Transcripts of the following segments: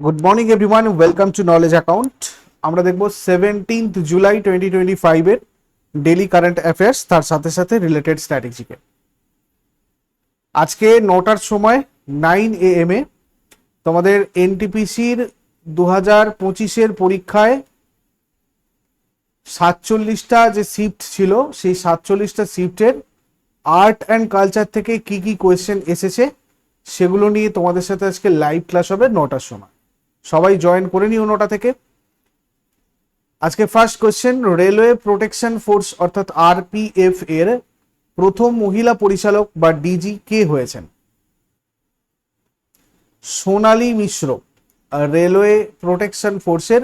Good morning everyone welcome to knowledge account আমরা দেখব seventeenth July twenty twenty ফাইভের daily current affairs তার সাথে সাথে রিলেটেড স্ট্র্যাটেজিকে আজকে নটার সময় নাইন এ এম এ তোমাদের এনটিপিসির দু হাজার পঁচিশের পরীক্ষায় সাতচল্লিশটা যে শিফট ছিল, সেই সাতচল্লিশটা শিফটের আর্ট অ্যান্ড কালচার থেকে কি কি কোয়েশ্চেন এসেছে, সেগুলো নিয়ে তোমাদের সাথে আজকে লাইভ ক্লাস হবে নটার সময়। সবাই জয়েন করে নিও নটা থেকে। আজকে first question railway protection force অর্থাৎ আরপিএফ এর প্রথম মহিলা পরিচালক বা ডিজি কে হয়েছেন? সোনালী মিশ্র রেলওয়ে প্রোটেকশন ফোর্সের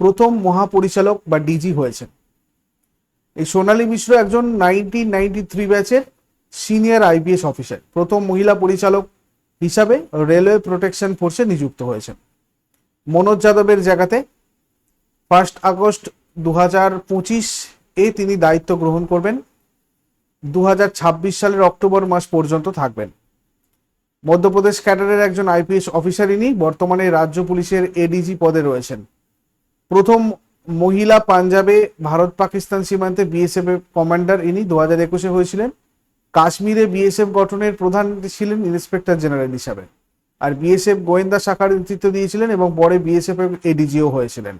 প্রথম মহাপরিচালক বা ডিজি হয়েছেন। এই সোনালী মিশ্র একজন নাইনটিন নাইনটি থ্রি ব্যাচের সিনিয়র আইপিএস অফিসার প্রথম মহিলা পরিচালক হিসাবে রেলওয়ে প্রোটেকশন ফোর্সে নিযুক্ত হয়েছেন। মনোজ যাদবের জায়গাতে ফার্স্ট আগস্ট দু হাজার পঁচিশ এ তিনি দায়িত্ব গ্রহণ করবেন। দু হাজার ছাব্বিশ সালের অক্টোবর মাস পর্যন্ত থাকবেন। মধ্যপ্রদেশ ক্যাডারের একজন আইপিএস অফিসার ইনি, বর্তমানে রাজ্য পুলিশের এডিজি পদে রয়েছেন। প্রথম মহিলা পাঞ্জাবে ভারত পাকিস্তান সীমান্তে বিএসএফ কমান্ডার ইনি দু হাজার একুশে হয়েছিলেন। কাশ্মীরে বিএসএফ গঠনের প্রধান ছিলেন ইন্সপেক্টর জেনারেল হিসাবে। আর বিএসএফ গোয়েন্দা শাখার নেতৃত্ব দিয়েছিলেন এবং পরে বিএসএফ এর এডিজিও হয়েছিলেন।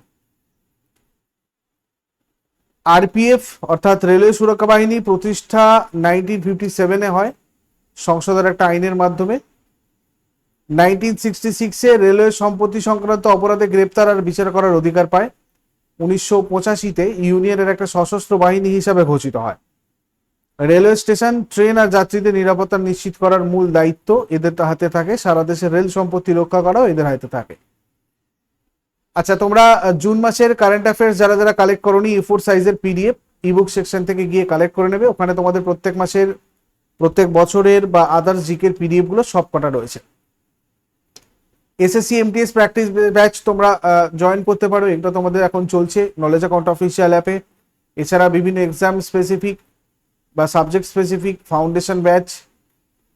আরপিএফ অর্থাৎ রেলওয়ে সুরক্ষা বাহিনী প্রতিষ্ঠা নাইনটিন ফিফটি সেভেনে হয়, সংসদের একটা আইনের মাধ্যমে। নাইনটিন সিক্সটি সিক্সে রেলওয়ে সম্পত্তি সংক্রান্ত অপরাধে গ্রেপ্তার আর বিচার করার অধিকার পায়। উনিশশো পঁচাশিতে ইউনিয়নের একটা সশস্ত্র বাহিনী হিসাবে ঘোষিত হয়। রেলওয়ে স্টেশন, ট্রেন আর যাত্রীদের নিরাপত্তা নিশ্চিত করার মূল দায়িত্ব এদের হাতে থাকে। সারা দেশের রেল সম্পত্তি রক্ষা করাও এদের হাতে থাকে। আচ্ছা তোমরা জুন মাসের কারেন্ট অ্যাফেয়ার্স যারা যারা কালেক্ট করনি এ ফোর সাইজের পিডিএফ ইবুক সেকশন থেকে গিয়ে কালেক্ট করে নেবে। ওখানে তোমাদের প্রত্যেক মাসের, প্রত্যেক বছরের বা আদার্স জিকের পিডিএফগুলো সব কটা রয়েছে। এসএসসি এমটিএস প্র্যাকটিস ব্যাচ তোমরা জয়েন করতে পারো। এটা তোমাদের এখন চলছে নলেজ অ্যাকাউন্ট অফিসিয়াল অ্যাপে এছাড়া বিভিন্ন এক্সাম স্পেসিফিক বা সাবজেক্ট স্পেসিফিক ফাউন্ডেশন ব্যাচ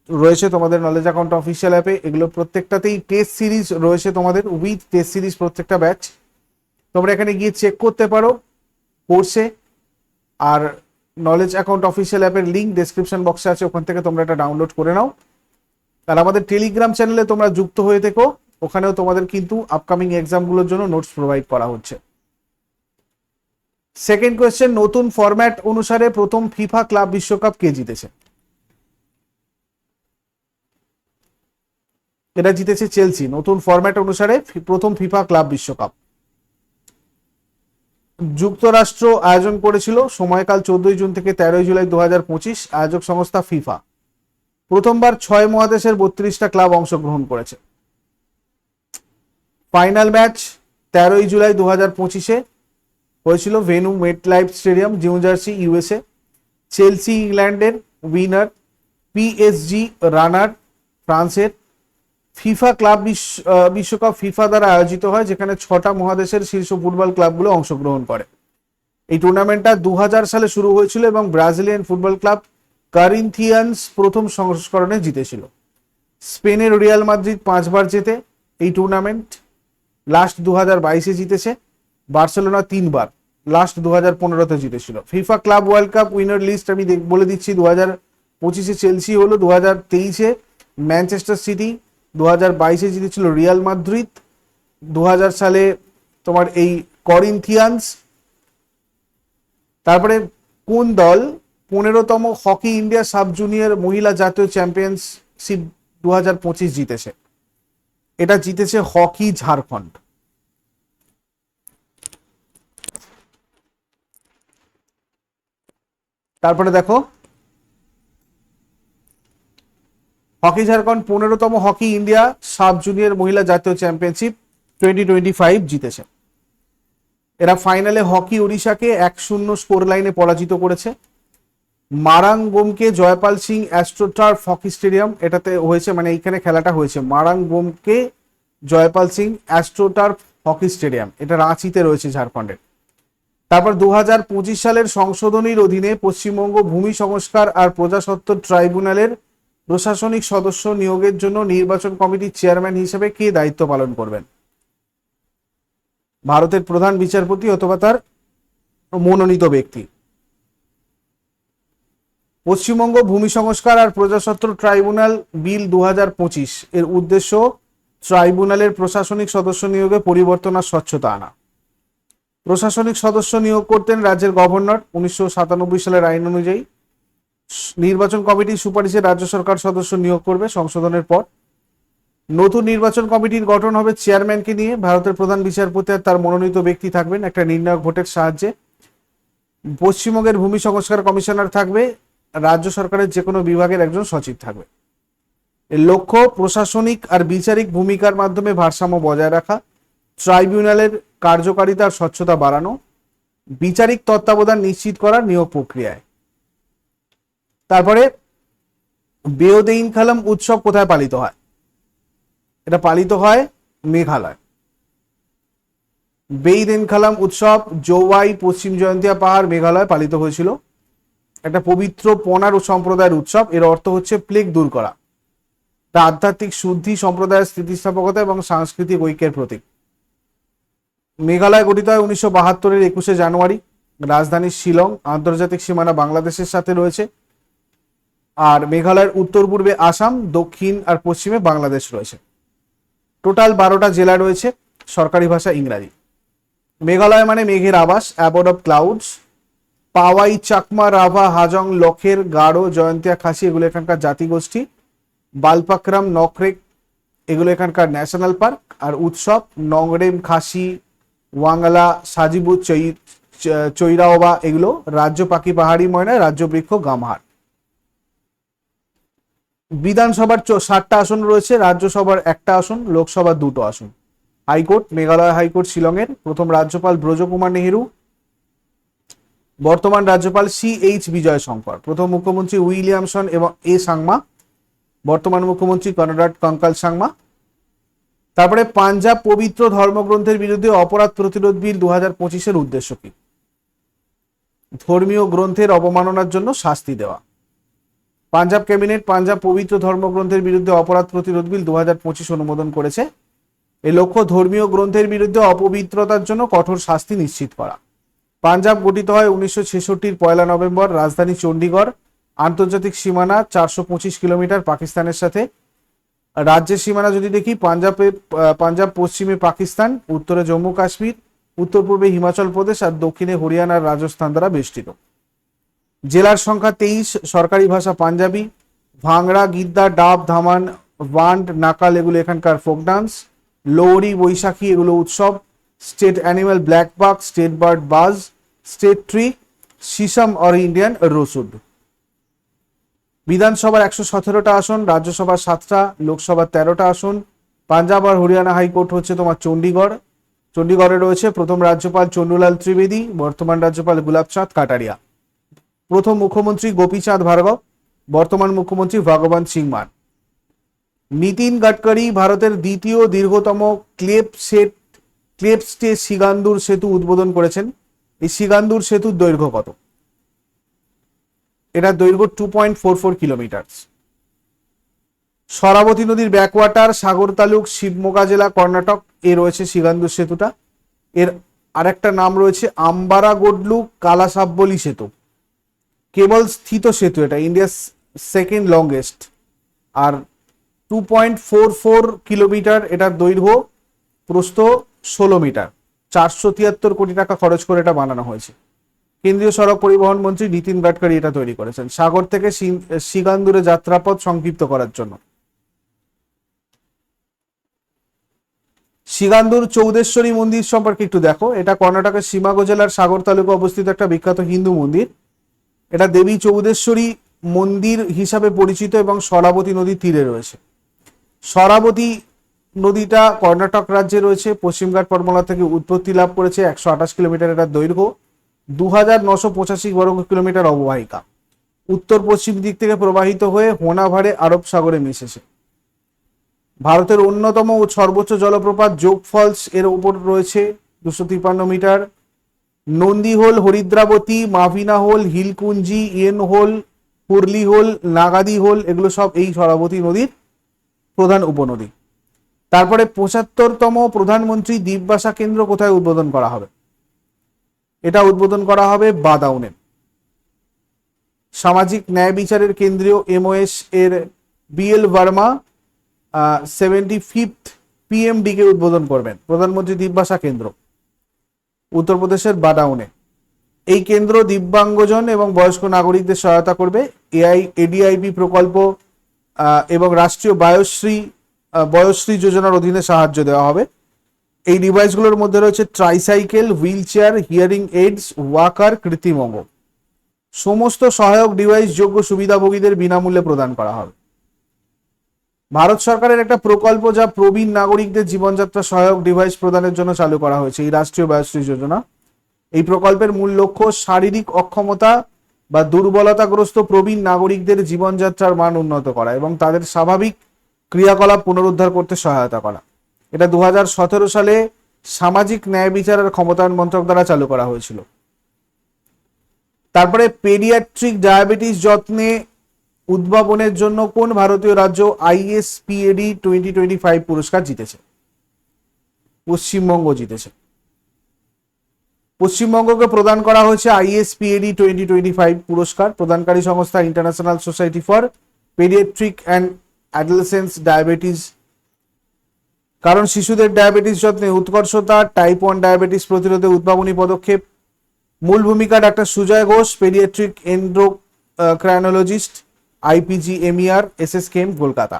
রয়েছে তোমাদের নলেজ অ্যাকাউন্ট অফিসিয়াল অ্যাপে এগুলো প্রত্যেকটাতেই টেস্ট সিরিজ রয়েছে তোমাদের উইথ টেস্ট সিরিজ প্রত্যেকটা ব্যাচ তোমরা এখানে গিয়ে চেক করতে পারো কোর্সে আর নলেজ অ্যাকাউন্ট অফিসিয়াল অ্যাপের লিঙ্ক ডেসক্রিপশন বক্সে আছে, ওখান থেকে তোমরা এটা ডাউনলোড করে নাও। আর আমাদের টেলিগ্রাম চ্যানেলে তোমরা যুক্ত হয়ে থেকো, ওখানেও তোমাদের কিন্তু আপকামিং এক্সামগুলোর জন্য নোটস প্রোভাইড করা হচ্ছে। সেকেন্ড কোয়েশ্চেন নতুন ফরম্যাট অনুসারে প্রথম ফিফা ক্লাব বিশ্বকাপ কে জিতেছে? এটা জিতেছে চেলসি নতুন ফরম্যাট অনুসারে প্রথম ফিফা ক্লাব বিশ্বকাপ যুক্তরাষ্ট্র আয়োজন করেছিল, সময়কাল চোদ্দই জুন থেকে তেরোই জুলাই দু হাজার পঁচিশ, আয়োজক সংস্থা ফিফা প্রথমবার ছয় মহাদেশের বত্রিশটা ক্লাব অংশগ্রহণ করেছে। ফাইনাল ম্যাচ তেরোই জুলাই দু হাজার পঁচিশে হয়েছিল venue MetLife stadium New Jersey USA Chelsea ইংল্যান্ডের উইনার পিএসজি রানার ফ্রান্সের ফিফা ক্লাব বিশ্ব- বিশ্বকাপ ফিফা দ্বারা আয়োজিত হয়, যেখানে ছটা মহাদেশের শীর্ষ ফুটবল ক্লাবগুলো অংশগ্রহণ করে। এই টুর্নামেন্টটা দু হাজার সালে শুরু হয়েছিল এবং ব্রাজিলিয়ান ফুটবল ক্লাব কারিন্থিয়ান্স প্রথম সংস্করণে জিতেছিল। স্পেনের রিয়াল মাদ্রিদ পাঁচবার জেতে এই টুর্নামেন্ট লাস্ট দু হাজার বাইশে জিতেছে। বার্সেলোনা তিনবার। লাস্ট দু হাজার পনেরোতে জিতেছিল। FIFA club world cup winner list আমি বলে দিচ্ছি দু হাজার পঁচিশে চেলসি হলো দু হাজার তেইশে ম্যানচেস্টার সিটি দু হাজার বাইশে জিতেছিল রিয়াল মাদ্রিদ দু হাজার সালে তোমার এই করিন্থিয়ান্স তারপরে কোন দল পনেরোতম হকি ইন্ডিয়া সাব জুনিয়র মহিলা জাতীয় চ্যাম্পিয়নশিপ দু হাজার পঁচিশ জিতেছে? এটা জিতেছে হকি ঝাড়খণ্ড তারপরে দেখো, হকি ঝাড়খণ্ড পনেরোতম হকি ইন্ডিয়া সাব জুনিয়র মহিলা জাতীয় চ্যাম্পিয়নশিপ টোয়েন্টি টোয়েন্টি ফাইভ জিতেছে। এরা ফাইনালে হকি ওড়িশাকে এক শূন্য স্কোর লাইনে পরাজিত করেছে। Marang মারাঙ্গোমকে Jaipal Singh astroturf hockey stadium, এটাতে হয়েছে মানে এইখানে খেলাটা হয়েছে। Marang মারাঙ্গোমকে Jaipal Singh astroturf hockey stadium, এটা রাঁচিতে রয়েছে ঝাড়খণ্ডের। তারপর দু হাজার পঁচিশ সালের সংশোধনীর অধীনে পশ্চিমবঙ্গ ভূমি সংস্কার আর প্রজাসত্ব ট্রাইব্যুনালের প্রশাসনিক সদস্য নিয়োগের জন্য নির্বাচন কমিটির চেয়ারম্যান হিসেবে কে দায়িত্ব পালন করবেন? ভারতের প্রধান বিচারপতি অথবা তার মনোনীত ব্যক্তি। পশ্চিমবঙ্গ ভূমি সংস্কার আর প্রজাস্বত্ব ট্রাইব্যুনাল বিল দু হাজার পঁচিশ এর উদ্দেশ্য ট্রাইব্যুনালের প্রশাসনিক সদস্য নিয়োগে পরিবর্তন আর স্বচ্ছতা আনা। প্রশাসনিক সদস্য নিয়োগ করতেন রাজ্যের গভর্নর উনিশশো সাতানব্বই সালের আইন অনুযায়ী। নির্বাচন কমিটির সুপারিশে রাজ্য সরকার সদস্য নিয়োগ করবে সংশোধনের পর। নতুন নির্বাচন কমিটির গঠন হবে চেয়ারম্যানকে নিয়ে। ভারতের প্রধান বিচারপতি আর তার মনোনীত ব্যক্তি থাকবেন একটা নির্ণায়ক ভোটের সাহায্যে। পশ্চিমবঙ্গের ভূমি সংস্কার কমিশনার থাকবে। রাজ্য সরকারের যে কোনো বিভাগের একজন সচিব থাকবে। এর লক্ষ্য প্রশাসনিক আর বিচারিক ভূমিকার মাধ্যমে ভারসাম্য বজায় রাখা। ট্রাইব্যুনালের কার্যকারিতা আর স্বচ্ছতা বাড়ানো, বিচারিক তত্ত্বাবধান নিশ্চিত করার নিয়োগ প্রক্রিয়ায়। তারপরে বেওদেইন খালাম উৎসব কোথায় পালিত হয়? এটা পালিত হয় মেঘালয়। বেইদেন খালাম উৎসব জৌয়াই, পশ্চিম জয়ন্তিয়া পাহাড় মেঘালয় পালিত হয়েছিল। একটা পবিত্র পনার সম্প্রদায়ের উৎসব, এর অর্থ হচ্ছে প্লেগ দূর করা। তা আধ্যাত্মিক শুদ্ধি, সম্প্রদায়ের স্থিতিস্থাপকতা এবং সাংস্কৃতিক ঐক্যের প্রতীক। মেঘালয় গঠিত হয় উনিশশো বাহাত্তরের একুশে জানুয়ারি। রাজধানী শিলং, আন্তর্জাতিক সীমানা বাংলাদেশের সাথে রয়েছে। আর মেঘালয়ের উত্তর পূর্বে আসাম, দক্ষিণ আর পশ্চিমে বাংলাদেশ রয়েছে। টোটাল বারোটা জেলা রয়েছে, সরকারি ভাষা ইংরাজি। মেঘালয় মানে মেঘের আবাস অ্যাবোর্ড অফ ক্লাউডস। পাওয়াই, চাকমা, রাভা, হাজং, লখের গাঢ় জয়ন্তিয়া, খাসি, এগুলো এখানকার জাতিগোষ্ঠী। বালপাকরাম নকরেক এগুলো এখানকার ন্যাশনাল পার্ক। আর উৎসব, নংরেম, খাসি ওয়াঙ্গালা সাজিবু চৈ চৈরাওবা, এগুলো রাজ্য পাখি পাহাড়ি ময়না রাজ্য বৃক্ষ গামহার। বিধানসভার ষাটটা আসন রয়েছে, রাজ্যসভার একটা আসন, লোকসভার দুটো আসন। হাইকোর্ট, মেঘালয় হাইকোর্ট, শিলংয়ের, প্রথম রাজ্যপাল ব্রজকুমার নেহেরু, বর্তমান রাজ্যপাল সি এইচ বিজয় শঙ্কর প্রথম মুখ্যমন্ত্রী উইলিয়ামসন এবং এ সাংমা বর্তমান মুখ্যমন্ত্রী কনরাড কঙ্কাল সাংমা তারপরে পাঞ্জাব পবিত্র ধর্মগ্রন্থের বিরুদ্ধে অপরাধ প্রতিরোধ বিল দু হাজার পঁচিশের উদ্দেশ্য কি? ধর্মীয় গ্রন্থের অবমাননার জন্য শাস্তি দেওয়া। পাঞ্জাব ক্যাবিনেট পাঞ্জাব পবিত্র ধর্মগ্রন্থের বিরুদ্ধে অপরাধ প্রতিরোধ বিল দু পঁচিশ অনুমোদন করেছে। এ লক্ষ্য ধর্মীয় গ্রন্থের বিরুদ্ধে অপবিত্রতার জন্য কঠোর শাস্তি নিশ্চিত করা। পাঞ্জাব গঠিত হয় উনিশশো ছেষট্টির পয়লা নভেম্বর, রাজধানী চণ্ডীগড়, আন্তর্জাতিক সীমানা চারশো পঁচিশ কিলোমিটার পাকিস্তানের সাথে রাজ্যের সীমানা যদি দেখি, পাঞ্জাবে পাঞ্জাব, পশ্চিমে পাকিস্তান, উত্তরে জম্মু কাশ্মীর, উত্তর পূর্বে হিমাচল প্রদেশ আর দক্ষিণে হরিয়ানা রাজস্থান দ্বারা বেষ্টিত। জেলার সংখ্যা তেইশ, সরকারি ভাষা পাঞ্জাবি, ভাংড়া, গিদ্দা, ডাব, ধামান ওয়ান্ড নাকাল, এগুলো এখানকার ফোক ডান্স লোহরি বৈশাখী, এগুলো উৎসব, state animal black buck, state bird বাজ, state tree, shisham or Indian rosewood বিধানসভার একশো সতেরোটা আসন, রাজ্যসভার সাতটা, লোকসভার তেরোটা আসন। পাঞ্জাব আর হরিয়ানা হাইকোর্ট হচ্ছে তোমার চণ্ডীগড়। চণ্ডীগড়ে রয়েছে প্রথম রাজ্যপাল চন্ডুলাল ত্রিবেদী, বর্তমান রাজ্যপাল গুলাবচাঁদ কাটারিয়া। প্রথম মুখ্যমন্ত্রী গোপীচাঁদ ভার্গব, বর্তমান মুখ্যমন্ত্রী ভগবান সিং মান। নীতিন গাডকারি ভারতের দ্বিতীয় দীর্ঘতম ক্লেপ সেট ক্লেপ স্টে সিগান্দুর সেতু উদ্বোধন করেছেন। এই সিগান্দুর সেতুর দৈর্ঘ্য কত? এটার দৈর্ঘ্য two point four four kilometre Sharavathi নদীর ব্যাকওয়াটার সাগর তালুক, শিবমোগা জেলা, কর্ণাটক, এ রয়েছে সিগান্দুর সেতুটা। এর আরেকটা নাম রয়েছে আম্বারা গোডলু কালাসাব্বলি সেতু। কেবল স্থিত সেতু এটা ইন্ডিয়ার সেকেন্ড লংগেস্ট আর two point four four kilometre এটার দৈর্ঘ্য প্রস্থ ষোলো মিটার। চারশো তিয়াত্তর কোটি টাকা খরচ করে এটা বানানো হয়েছে। কেন্দ্রীয় সড়ক পরিবহন মন্ত্রী নীতিন গাডকারি এটা তৈরি করেছেন। সাগর থেকে সিগান্দুরে যাত্রাপথ সংক্ষিপ্ত করার জন্য। সিগান্দুর চৌদেশ্বরী মন্দির সম্পর্কে একটু দেখো। এটা কর্ণাটকের সীমাগো জেলার সাগর তালুকে অবস্থিত একটা বিখ্যাত হিন্দু মন্দির। এটা দেবী চৌদেশ্বরী মন্দির হিসাবে পরিচিত এবং সরাবতী নদীর তীরে রয়েছে। সরাবতী নদীটা কর্ণাটক রাজ্যে রয়েছে। পশ্চিমঘাট পর্বতমালা থেকে উৎপত্তি লাভ করেছে। একশো আঠাশ কিলোমিটার এটার দৈর্ঘ্য। দু হাজার নশো পঁচাশি বর্গ কিলোমিটার অববাহিকা। উত্তর পশ্চিম দিক থেকে প্রবাহিত হয়ে হোনাভারে আরব সাগরে মিশেছে। ভারতের অন্যতম ও সর্বোচ্চ জলপ্রপাত যোগ ফলস এর উপর রয়েছে দুশো তিপ্পান্ন metre. Nandi Hole হরিদ্রাবতী Mavina Hole Hilkunji yen Hole Hurli Hole Naqdi Hole এগুলো সব এই সরাবতী নদীর প্রধান উপনদী। তারপরে পঁচাত্তরতম প্রধানমন্ত্রী দ্বীপবাসা কেন্দ্র কোথায় উদ্বোধন করা হবে? এটা উদ্বোধন করা হবে বাদাউনে। সামাজিক ন্যায় বিচারের কেন্দ্রীয় এমওএস এর BL Verma seventy fifth PMD কে উদ্বোধন করবেন। প্রধানমন্ত্রী দ্বীপবাসা কেন্দ্র। উত্তরপ্রদেশের বাডাউনে এই কেন্দ্র দিব্যাঙ্গজন এবং বয়স্ক নাগরিকদের সহায়তা করবে। এআই, এডিআইবি প্রকল্প এবং রাষ্ট্রীয় বায়োশ্রী বয়শ্রী যোজনার অধীনে সাহায্য দেওয়া হবে। এই ডিভাইসগুলোর মধ্যে রয়েছে tricycle wheelchair hearing aids walker কৃত্রিম অঙ্গ। সমস্ত সহায়ক ডিভাইস যোগ্য সুবিধাভোগীদের বিনামূল্যে প্রদান করা হবে। ভারত সরকারের একটা প্রকল্প যা প্রবীণ নাগরিকদের জীবনযাত্রা সহায়ক ডিভাইস প্রদানের জন্য চালু করা হয়েছে, এই রাষ্ট্রীয় বয়শ্রী যোজনা। এই প্রকল্পের মূল লক্ষ্য শারীরিক অক্ষমতা বা দুর্বলতাগ্রস্ত প্রবীণ নাগরিকদের জীবনযাত্রার মান উন্নত করা এবং তাদের স্বাভাবিক ক্রিয়াকলাপ পুনরুদ্ধার করতে সহায়তা করা। এটা দু হাজার সতেরো সালে সামাজিক ন্যায় বিচার আর ক্ষমতায়ন মন্ত্রক দ্বারা চালু করা হয়েছিল। তারপরে পেডিয়াট্রিক ডায়াবেটিস যত্নে উদ্ভাবনের জন্য কোন ভারতীয় রাজ্য আইএসপিএডি টোয়েন্টি টোয়েন্টি ফাইভ পুরস্কার জিতেছে? পশ্চিমবঙ্গ জিতেছে। পশ্চিমবঙ্গকে প্রদান করা হয়েছে আইএসপিএডি টোয়েন্টি টোয়েন্টি ফাইভ পুরস্কার প্রদানকারী সংস্থা international society for paediatric and adolescence diabetes কারণ শিশুদের ডায়াবেটিস যত্নে উৎকর্ষতা টাইপ ওয়ান ডায়াবেটিস প্রতিরোধে উদ্ভাবনী পদক্ষেপ। মূল ভূমিকা doctor Sujoy Ghosh paediatric endocrinologist IPG MER S S KM Kolkata.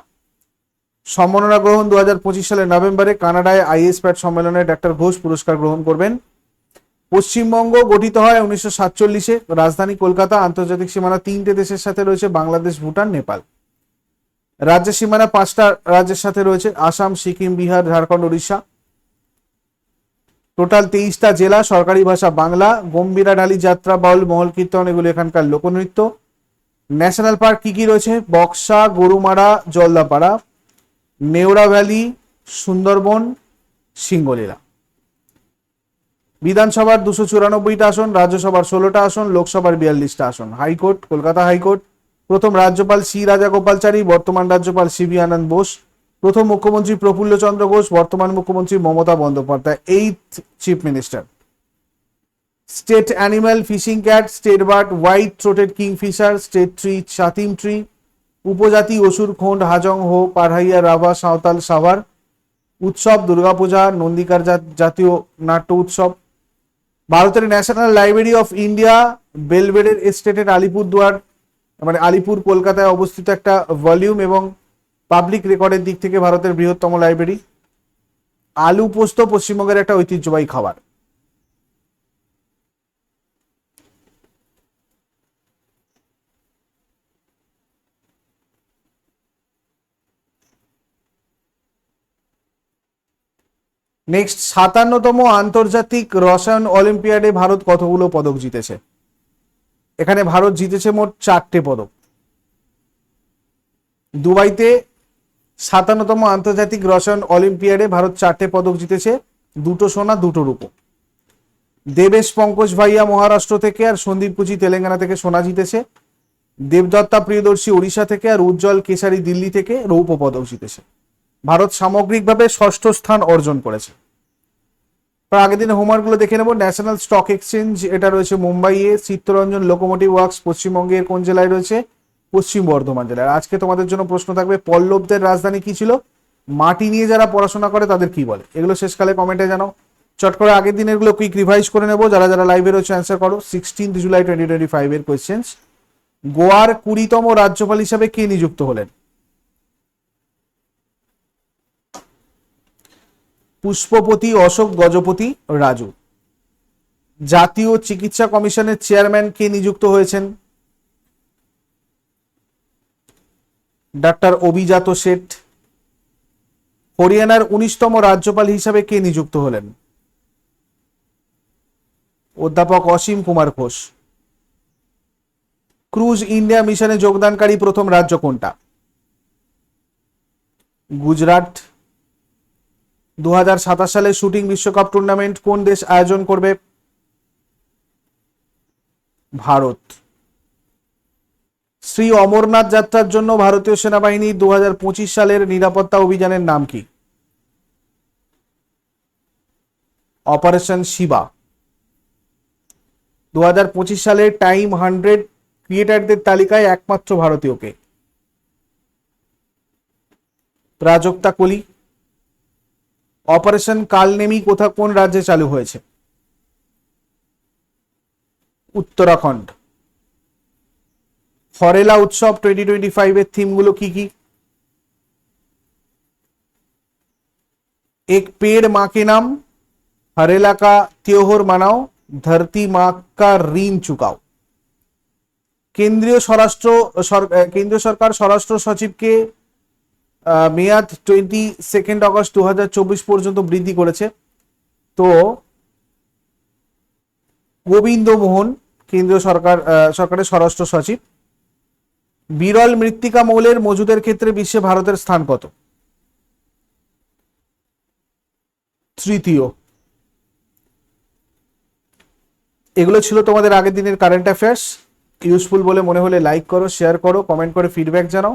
সম্মাননা গ্রহণ দুই হাজার পঁচিশ সালের নভেম্বরে কানাডায় আইএস প্যাট সম্মেলনে ডাক্তার ঘোষ পুরস্কার গ্রহণ করবেন। পশ্চিমবঙ্গ গঠিত হয় উনিশশো সাতচল্লিশে, রাজধানী কলকাতা, আন্তর্জাতিক সীমানা তিনটে দেশের সাথে রয়েছে বাংলাদেশ, ভুটান, নেপাল। রাজ্যের সীমানা পাঁচটা রাজ্যের সাথে রয়েছে, আসাম, সিকিম, বিহার, ঝাড়খণ্ড, উড়িষ্যা। টোটাল তেইশটা জেলা, সরকারি ভাষা বাংলা, গম্ভীরা ডালি যাত্রা, বাউল, মহল, কীর্তন, এগুলো এখানকার লোকনৃত্য। ন্যাশনাল পার্ক কি কি রয়েছে? বক্সা, গরুমারা, জলদাপাড়া, নেওড়া ভ্যালি, সুন্দরবন সিঙ্গলীলা বিধানসভার দুশো চুরানব্বইটা আসন, রাজ্যসভার ষোলোটা আসন, লোকসভার বিয়াল্লিশটা আসন। হাইকোর্ট, কলকাতা হাইকোর্ট প্রথম রাজ্যপাল সি রাজাগোপালচারী বর্তমান রাজ্যপাল সিবি আনন্দ বোস, প্রথম মুখ্যমন্ত্রী প্রফুল্ল চন্দ্র ঘোষ, বর্তমান মুখ্যমন্ত্রী Mamata Bandyopadhyay eighth chief minister. State animal fishing cat, state bird, white throated kingfisher, state tree chatim tree, উপজাতি অসুর খোন্ড হাজং হো পারহাইয়া রাভা, সাঁওতাল সাভার, উৎসব, দুর্গাপূজা, নন্দিকার জাতীয় নাট্য উৎসব। ভারতের ন্যাশনাল লাইব্রেরি অফ ইন্ডিয়া, বেলবেডের এস্টেটের আলিপুরদুয়ার মানে আলিপুর, কলকাতায় অবস্থিত একটা ভলিউম এবং পাবলিক রেকর্ডের দিক থেকে ভারতের বৃহত্তম লাইব্রেরি আলু পোস্ত পশ্চিমবঙ্গের একটা ঐতিহ্যবাহী খাবার। নেক্সট সাতান্নতম আন্তর্জাতিক রসায়ন অলিম্পিয়াডে ভারত কতগুলো পদক জিতেছে? এখানে ভারত জিতেছে মোট চারটে পদক। দুবাইতে সাতান্নতম আন্তর্জাতিক রসায়ন অলিম্পিয়াডে ভারত চারটে পদক জিতেছে, দুটো সোনা, দুটো রূপো। দেবেশ পঙ্কজ ভাইয়া মহারাষ্ট্র থেকে আর সন্দীপ কুচি তেলেঙ্গানা থেকে সোনা জিতেছে। দেবদত্তা প্রিয়দর্শী ওড়িশা থেকে আর উজ্জ্বল কেশারি দিল্লি থেকে রৌপ্য পদক জিতেছে। ভারত সামগ্রিকভাবে ষষ্ঠ স্থান অর্জন করেছে। তার আগের দিনে হোমওয়ার্কগুলো দেখে নেব। ন্যাশনাল স্টক এক্সচেঞ্জ এটা রয়েছে মুম্বাইয়ে। চিত্তরঞ্জন লোকোমোটিভ ওয়ার্কস পশ্চিমবঙ্গের কোন জেলায় রয়েছে? পশ্চিম বর্ধমান জেলায়। আজকে তোমাদের জন্য প্রশ্ন থাকবে, পল্লবদের রাজধানী কি ছিল? মাটি নিয়ে যারা পড়াশোনা করে, তাদের কি বলে? এগুলো শেষকালে কমেন্টে জানাও। চট করে আগের দিনেরগুলো কুইক রিভাইজ করে নেব। যারা যারা লাইভে রয়েছে অ্যান্সার করো। Sixteenth July twenty twenty five এর কোয়েশ্চেন্স গোয়ার কুড়িতম রাজ্যপাল হিসাবে কে নিযুক্ত হলেন? পুষ্পপতি অশোক গজপতি রাজু। জাতীয় চিকিৎসা কমিশনের চেয়ারম্যান কে নিযুক্ত হয়েছেন? ডাক্তার অভিজাত শেঠ। হরিয়ানার উনিশতম রাজ্যপাল হিসাবে কে নিযুক্ত হলেন? অধ্যাপক অসীম কুমার ঘোষ। ক্রুজ ইন্ডিয়া মিশনে যোগদানকারী প্রথম রাজ্য কোনটা? গুজরাট দু সালে শুটিং বিশ্বকাপ টুর্নামেন্ট কোন দেশ আয়োজন করবে? ভারত। শ্রী অমরনাথ যাত্রার জন্য ভারতীয় সেনাবাহিনী দু হাজার পঁচিশ সালের নিরাপত্তা অভিযানের নাম কি? অপারেশন শিবা। দু হাজার পঁচিশ সালে টাইম হান্ড্রেড ক্রিয়েটারদের তালিকায় একমাত্র ভারতীয়কে। প্রাজক্তা কলি অপারেশন কালনেমি কোথা কোন রাজ্যে চালু হয়েছে উত্তরাখণ্ড ফরেলা উৎসব টোয়েন্টি টোয়েন্টি ফাইভ এর থিমগুলো কি কি एक पेड़ माँ के नाम हरेला का त्योहार मनाओ धरती माँ का ঋণ চুকাও কেন্দ্রীয় স্বরাষ্ট্র সর- আহ, কেন্দ্রীয় সরকার স্বরাষ্ট্র সচিবকে আহ, মেয়াদ টোয়েন্টি সেকেন্ড অগস্ট দু হাজার চব্বিশ পর্যন্ত বৃদ্ধি করেছে। তো গোবিন্দ মোহন কেন্দ্রীয় সরকার সরকারের স্বরাষ্ট্র সচিব, বিরল মৃত্তিকা মৌলের মজুদের ক্ষেত্রে বিশ্বে ভারতের স্থান কত? তৃতীয়। এগুলো ছিল তোমাদের আগের দিনের কারেন্ট অ্যাফেয়ার্স ইউজফুল বলে মনে হলে লাইক করো শেয়ার করো কমেন্ট করে ফিডব্যাক জানাও।